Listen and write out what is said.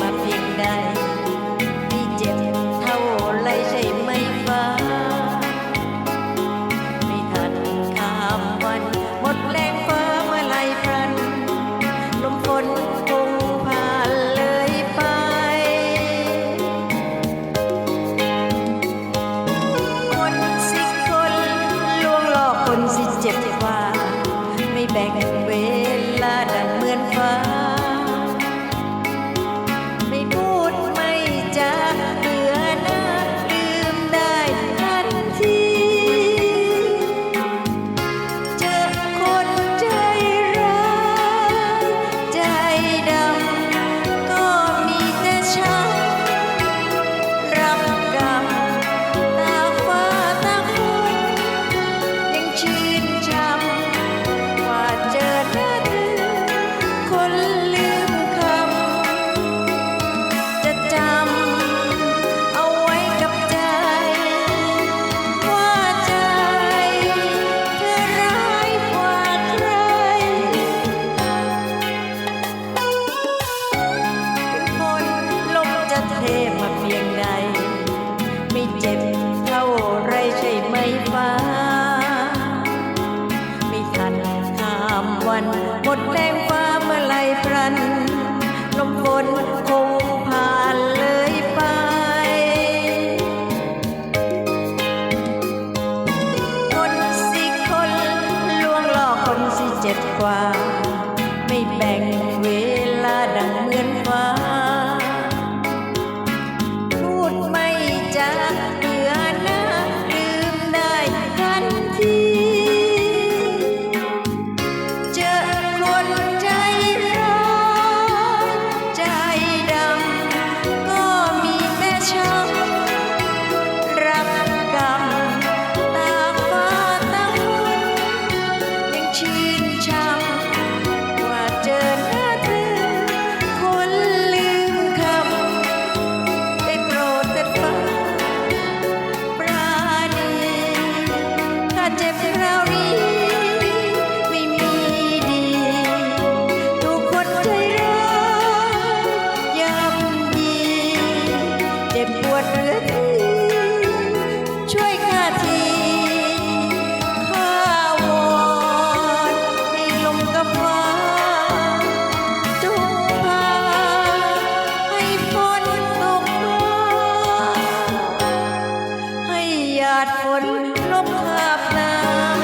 มาเพียงใดมีเจ็บเท่าไรใช่ไหมฟ้า ไม่ทันข้ามวัน หมดแรงฟ้าเมื่อไรพรัน ลมฝนคงผ่านเลยไป คนสิคนลวงหลอกคนสิเจ็บกว่า ไม่แบ่งเวลาดังเหมือนฟ้า เทมาเพียงใด ไม่เจ็บเท่าไรใช่ไหมฟ้า ไม่ทันข้ามวันหมดแรงฟ้าเมื่อไหรพรันลมฝนคงผ่านเลยไป คนสิคนลวงหลอกคนสิเจ็บกว่า you. าดฝนลบภาพน้ำ